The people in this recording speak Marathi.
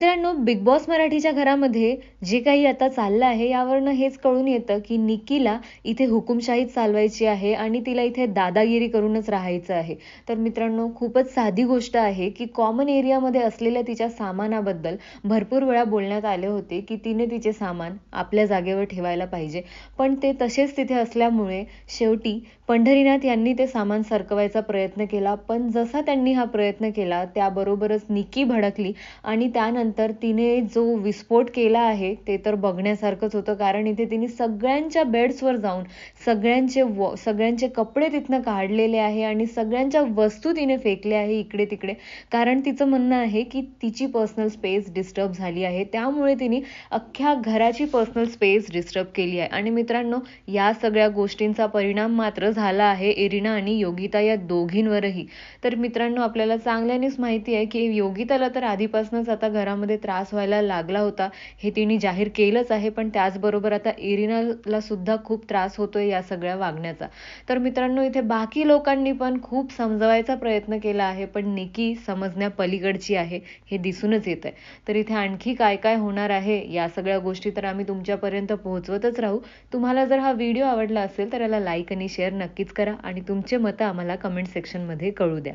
मित्रांनो बिग बॉस मराठीच्या घरामध्ये जे काही आता चाललं आहे यावरनं हेच कळून येतं की निकीला इथे हुकुमशाही चालवायची आहे आणि तिला इथे दादागिरी करूनच राहायचं आहे. तर मित्रांनो खूपच साधी गोष्ट आहे की कॉमन एरियामध्ये असलेल्या तिच्या सामानाबद्दल भरपूर वेळा बोलण्यात आले होते की तिने तिचे सामान आपल्या जागेवर ठेवायला पाहिजे. पण ते तसेच तिथे असल्यामुळे शेवटी पंढरीनाथ यांनी ते सामान सरकवायचा प्रयत्न केला. पण जसा त्यांनी हा प्रयत्न केला त्याबरोबरच निकी भडकली आणि त्यानंतर त्यानंतर तिने जो विस्फोट केला आहे ते तर बघण्यासारखंच होतं. कारण इथे तिने सगळ्यांच्या बेड्सवर जाऊन सगळ्यांचे व सगळ्यांचे कपडे तिथनं काढलेले आहे आणि सगळ्यांच्या वस्तू तिने फेकल्या आहे इकडे तिकडे कारण तिचं म्हणणं आहे की तिची पर्सनल स्पेस डिस्टर्ब झाली आहे. त्यामुळे तिने अख्ख्या घराची पर्सनल स्पेस डिस्टर्ब केली आहे. आणि मित्रांनो या सगळ्या गोष्टींचा परिणाम मात्र झाला आहे एरिना आणि योगिता या दोघींवरही. तर मित्रांनो आपल्याला चांगल्यानेच माहिती आहे की योगिताला तर आधीपासूनच आता घरामध्ये मध्ये त्रास व्हायला लागला होता. हे तिने जाहीर केलंच आहे पण त्याचबरोबर आता इरिनाला सुद्धा खूप त्रास होतोय या सगळ्या वागण्याचा. तर मित्रांनो इथे बाकी लोकांनी पण खूप समजवायचा प्रयत्न केला आहे पण निकी समजण्या पलीकडची आहे हे दिसूनच येत आहे तर इथे आणखी काय काय होणार आहे या सगळ्या गोष्टी तर आम्ही तुमच्यापर्यंत पोहोचवतच राहू. तुम्हाला जर हा व्हिडिओ आवडला असेल तर याला लाईक आणि शेअर नक्कीच करा आणि तुमचे मतं आम्हाला कमेंट सेक्शनमध्ये कळू द्या.